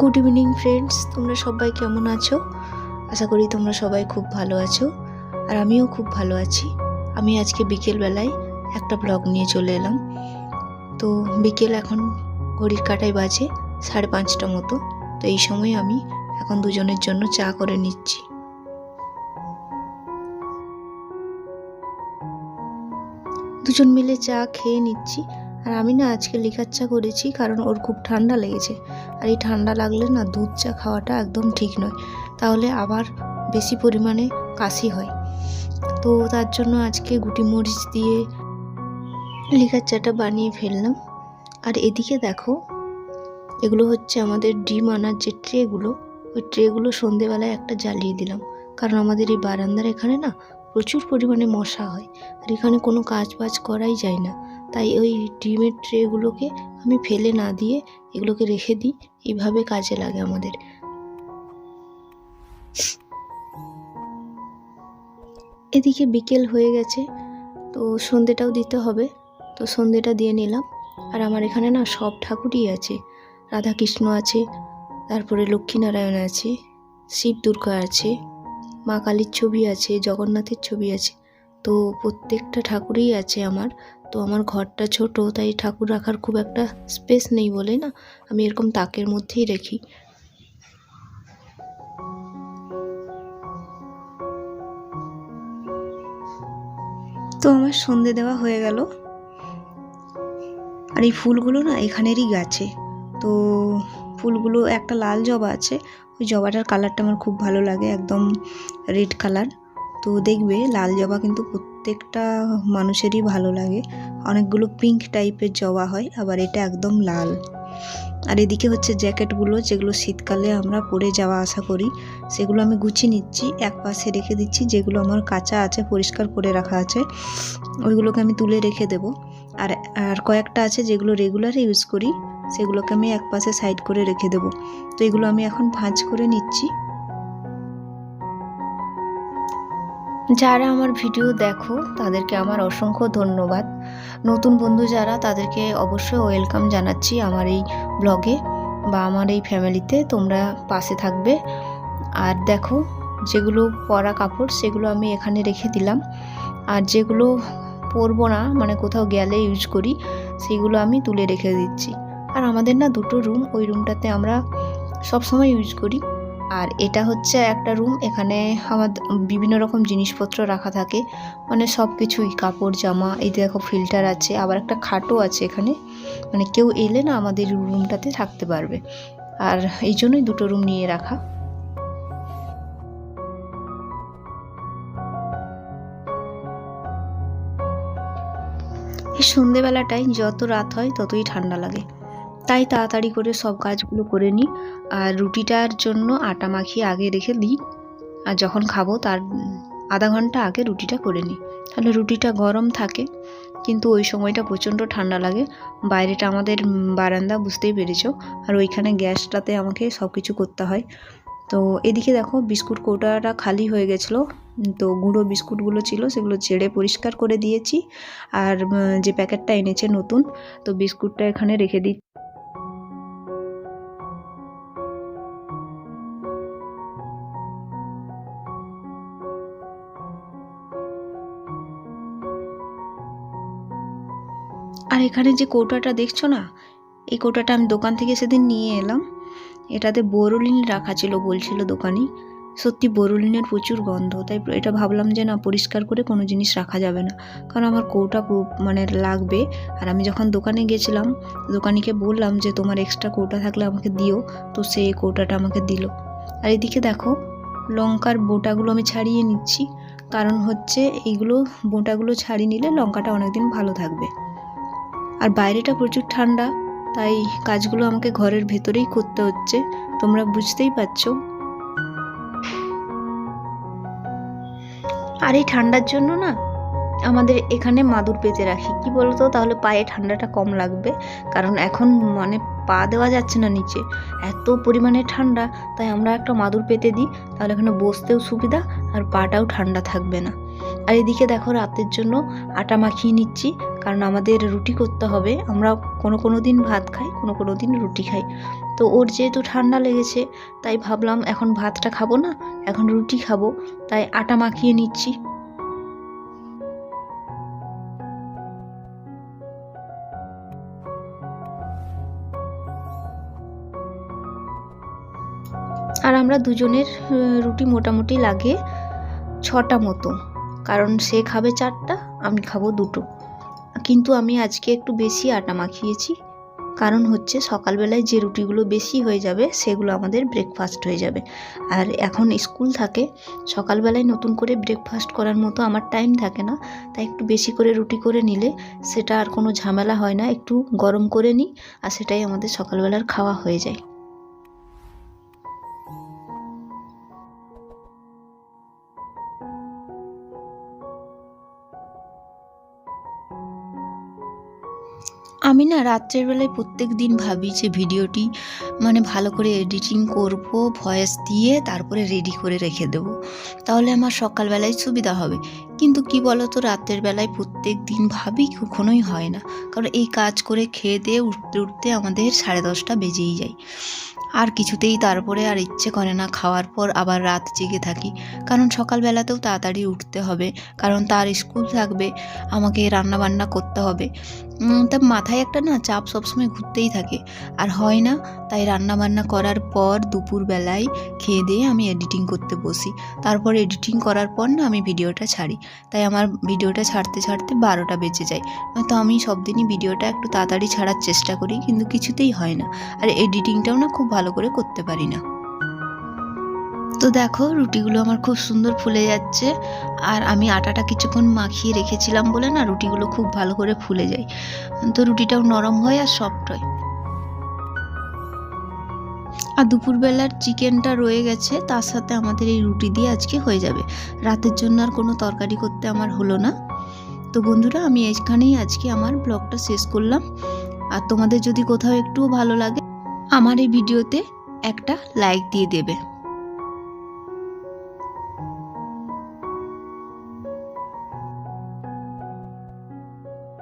Good evening friends তোমরা সবাই কেমন আছো? আশা করি তোমরা সবাই খুব ভালো আছো, আর আমিও খুব ভালো আছি। আমি আজকে বিকেলবেলায় একটা ব্লগ নিয়ে চলে এলাম। তো বিকেল এখন ঘড়ির কাটায় বাজে সাড়ে পাঁচটা মতো। তো এই সময় আমি এখন দুজনের জন্য চা করে নিচ্ছি। দুজন মিলে চা খেয়ে নিচ্ছি। আর আমি না আজকে লিকার চা করেছি কারণ ওর খুব ঠান্ডা লেগেছে। আর এই ঠান্ডা লাগলে না দুধ চা খাওয়াটা একদম ঠিক নয়। তাহলে আবার বেশি পরিমাণে কাশি হয়। তো তার জন্য আজকে গুটি মরিচ দিয়ে লিকার চাটা বানিয়ে ফেললাম। আর এদিকে দেখো, এগুলো হচ্ছে আমাদের ডিম আনার যে ট্রেগুলো ওই ট্রেগুলো সন্ধেবেলায় একটা জ্বালিয়ে দিলাম। কারণ আমাদের এই বারান্দার এখানে না প্রচুর পরিমাণে মশা হয়। আর এখানে কোনো কাজ বাজ করাই যায় না। তাই ওই ডিমের ট্রেগুলোকে আমি ফেলে না দিয়ে এগুলোকে রেখে দিই। এইভাবে কাজে লাগে আমাদের। এদিকে বিকেল হয়ে গেছে, তো সন্ধেটাও দিতে হবে। তো সন্ধেটা দিয়ে নিলাম। আর আমার এখানে না সব ঠাকুরই আছে। রাধাকৃষ্ণ আছে, তারপরে লক্ষ্মীনারায়ণ আছে, শিব দুর্গা আছে, মা কালীর ছবি আছে, জগন্নাথের ছবি আছে। তো প্রত্যেকটা ঠাকুরই আছে আমার। তো আমার ঘরটা ছোট, তাই ঠাকুর রাখার খুব একটা স্পেস নেই বলে না, আমি এরকম তাকের মধ্যেই রেখি। তো আমার সন্ধে দেওয়া হয়ে গেল। আর এই ফুলগুলো না এখানেরই গাছে। তো ফুলগুলো একটা লাল জবা আছে, ওই জবাটার কালারটা আমার খুব ভালো লাগে, একদম রেড কালার তো দেখবে লাল জবা কিন্তু প্রত্যেকটা মানুষেরই ভালো লাগে। অনেকগুলো পিঙ্ক টাইপের জবা হয়, আবার এটা একদম লাল। আর এদিকে হচ্ছে জ্যাকেটগুলো যেগুলো শীতকালে আমরা পরে যাওয়া আসা করি, সেগুলো আমি গুছিয়ে নিচ্ছি, এক পাশে রেখে দিচ্ছি, যেগুলো আমার কাঁচা আছে, পরিষ্কার করে রাখা আছে, ওইগুলোকে আমি তুলে রেখে দেব। আর আর কয়েকটা আছে যেগুলো রেগুলার ইউজ করি, সেগুলোকে আমি এক পাশে সাইড করে রেখে দেব। তো এগুলো আমি এখন ভাঁজ করে নিচ্ছি। যারা আমার ভিডিও দেখো, তাদেরকে আমার অসংখ্য ধন্যবাদ। নতুন বন্ধু যারা, তাদেরকে অবশ্যই ওয়েলকাম জানাচ্ছি আমার এই ব্লগে বা আমার এই ফ্যামিলিতে। তোমরা পাশে থাকবে। আর দেখো, যেগুলো পরা কাপড়, সেগুলো আমি এখানে রেখে দিলাম। আর যেগুলো পরবো না মানে কোথাও গেলে ইউজ করি, সেগুলো আমি তুলে রেখে দিচ্ছি। আর আমাদের না দুটো রুম ওই রুমটাতে আমরা সব সময় ইউজ করি। আর এটা হচ্ছে একটা রুম এখানে আমার বিভিন্ন রকম জিনিসপত্র রাখা থাকে। মানে সব কিছুই কাপড়, জামা, এই দেখো ফিল্টার আছে, আবার একটা খাটও আছে এখানে। মানে কেউ এলে না আমাদের রুমটাতে থাকতে পারবে। আর এই জন্যই দুটো রুম নিয়ে রাখা। এই সন্ধেবেলাটায় যত রাত হয় ততই ঠান্ডা লাগে। তাই তাড়াতাড়ি করে সব কাজগুলো করে নিই। আর রুটিটার জন্য আটা মাখিয়ে আগে রেখে দিই। আর যখন খাব তার আধা ঘণ্টা আগে রুটিটা করে নিই। তাহলে রুটিটা গরম থাকে, কিন্তু ওই সময়টা প্রচণ্ড ঠান্ডা লাগে। বাইরেটা আমাদের বারান্দা, বুঝতেই পেরেছ। আর ওইখানে গ্যাসটাতে আমাকে সব কিছু করতে হয়। তো এদিকে দেখো, বিস্কুট কৌটাটা খালি হয়ে গেছিল। তো গুঁড়ো বিস্কুটগুলো ছিল, সেগুলো ছেড়ে পরিষ্কার করে দিয়েছি। আর যে প্যাকেটটা এনেছে নতুন, তো বিস্কুটটা এখানে রেখে দিই। আর এখানে যে কৌটাটা দেখছ না, এই কৌটাটা আমি দোকান থেকে সেদিন নিয়ে এলাম। এটাতে বোরোলিন রাখা ছিল, বলছিল দোকানি। সত্যি বোরোলিনের প্রচুর গন্ধ, তাই এটা ভাবলাম যে না, পরিষ্কার করে কোনো জিনিস রাখা যাবে না। কারণ আমার কৌটা মানে লাগবে। আর আমি যখন দোকানে গেছিলাম, দোকানিকে বললাম যে, তোমার এক্সট্রা কৌটা থাকলে আমাকে দিও। তো সে কৌটাটা আমাকে দিল। আর এদিকে দেখো, লঙ্কার বোটাগুলো আমি ছাড়িয়ে নিচ্ছি। কারণ হচ্ছে, এইগুলো বোটাগুলো ছাড়িয়ে নিলে লঙ্কাটা অনেকদিন ভালো থাকবে। আর বাইরেটা প্রচুর ঠান্ডা, তাই কাজগুলো আমাকে ঘরের ভেতরেই করতে হচ্ছে। তোমরা বুঝতেই পারছ। আর এই ঠান্ডার জন্য না, আমাদের এখানে মাদুর পেতে রাখি। কি বলতো? তাহলে পায়ে ঠান্ডাটা কম লাগবে। কারণ এখন মানে পা দেওয়া যাচ্ছে না নিচে। এত পরিমাণে ঠান্ডা, তাই আমরা একটা মাদুর পেতে দিই। তাহলে এখানে বসতেও সুবিধা, আর পাটাও ঠান্ডা থাকবে না। আর এদিকে দেখো, রাতের জন্য আটা মাখিয়ে নিচ্ছি। কারণ আমাদের রুটি করতে হবে। আমরা কোনো কোনো দিন ভাত খাই, কোনো কোনো দিন রুটি খাই। তো ওর যেহেতু ঠান্ডা লেগেছে, তাই ভাবলাম এখন ভাতটা খাব না, এখন রুটি খাব। তাই আটা মাখিয়ে নিচ্ছি। আর আমরা দুজনের রুটি মোটামুটি লাগে ছটা মতো। কারণ সে খাবে চারটা, আমি খাব দুটো। কিন্তু আমি আজকে একটু বেশি আটা মাখিয়েছি। কারণ হচ্ছে সকালবেলায় যে রুটিগুলো বেশি হয়ে যাবে, সেগুলো আমাদের ব্রেকফাস্ট হয়ে যাবে। আর এখন স্কুল থাকে, সকালবেলায় নতুন করে ব্রেকফাস্ট করার মতো আমার টাইম থাকে না। তাই একটু বেশি করে রুটি করে নিলে সেটা আর কোনো ঝামেলা হয় না, একটু গরম করে নিই, আর সেটাই আমাদের সকালবেলার খাওয়া হয়ে যায়। আমি না রাত্রের বেলায় প্রত্যেক দিন ভাবি যে ভিডিওটি মানে ভালো করে এডিটিং করব, ভয়েস দিয়ে তারপরে রেডি করে রেখে দেব। তাহলে আমার সকালবেলায় সুবিধা হবে। কিন্তু কি বলো তো রাতের বেলায় প্রত্যেক দিন ভাবি কখনোই হয় না। কারণ এই কাজ করে খেয়ে দিয়ে উঠতে উঠতে আমাদের সাড়ে দশটা বেজেই যায়। আর কিছুতেই তারপরে আর ইচ্ছে করে না খাওয়ার পর আবার রাত জেগে থাকি। কারণ সকালবেলাতেও তাড়াতাড়ি উঠতে হবে। কারণ তার স্কুল থাকবে, আমাকে রান্না বান্না করতে হবে। তা মাথায় একটা না চাপ সবসময় ঘুরতেই থাকে। আর হয় না, তাই রান্না বান্না করার পর দুপুরবেলায় খেয়ে দিয়ে আমি এডিটিং করতে বসি। তারপর এডিটিং করার পর না আমি ভিডিওটা ছাড়ি। তাই আমার ভিডিওটা ছাড়তে ছাড়তে বারোটা বেজে যায়। তো আমি সব দিনই ভিডিওটা একটু তাড়াতাড়ি ছাড়ার চেষ্টা করি, কিন্তু কিছুতেই হয় না। আর এডিটিংটাও না খুব ভালো করে করতে পারি না। তো দেখো, রুটিগুলো আমার খুব সুন্দর ফুলে যাচ্ছে। আর আমি আটাটা কিছুক্ষণ মাখিয়ে রেখেছিলাম বলে না, রুটিগুলো খুব ভালো করে ফুলে যায়। তো রুটিটাও নরম হয় আর সফট হয়। আর দুপুরবেলার চিকেনটা রয়ে গেছে, তার সাথে আমাদের এই রুটি দিয়ে আজকে হয়ে যাবে। রাতের জন্য আর কোনো তরকারি করতে আমার হলো না। তো বন্ধুরা, আমি এখানেই আজকে আমার ব্লগটা শেষ করলাম। আর তোমাদের যদি কোথাও একটুও ভালো লাগে, আমার এই ভিডিওতে একটা লাইক দিয়ে দেবে।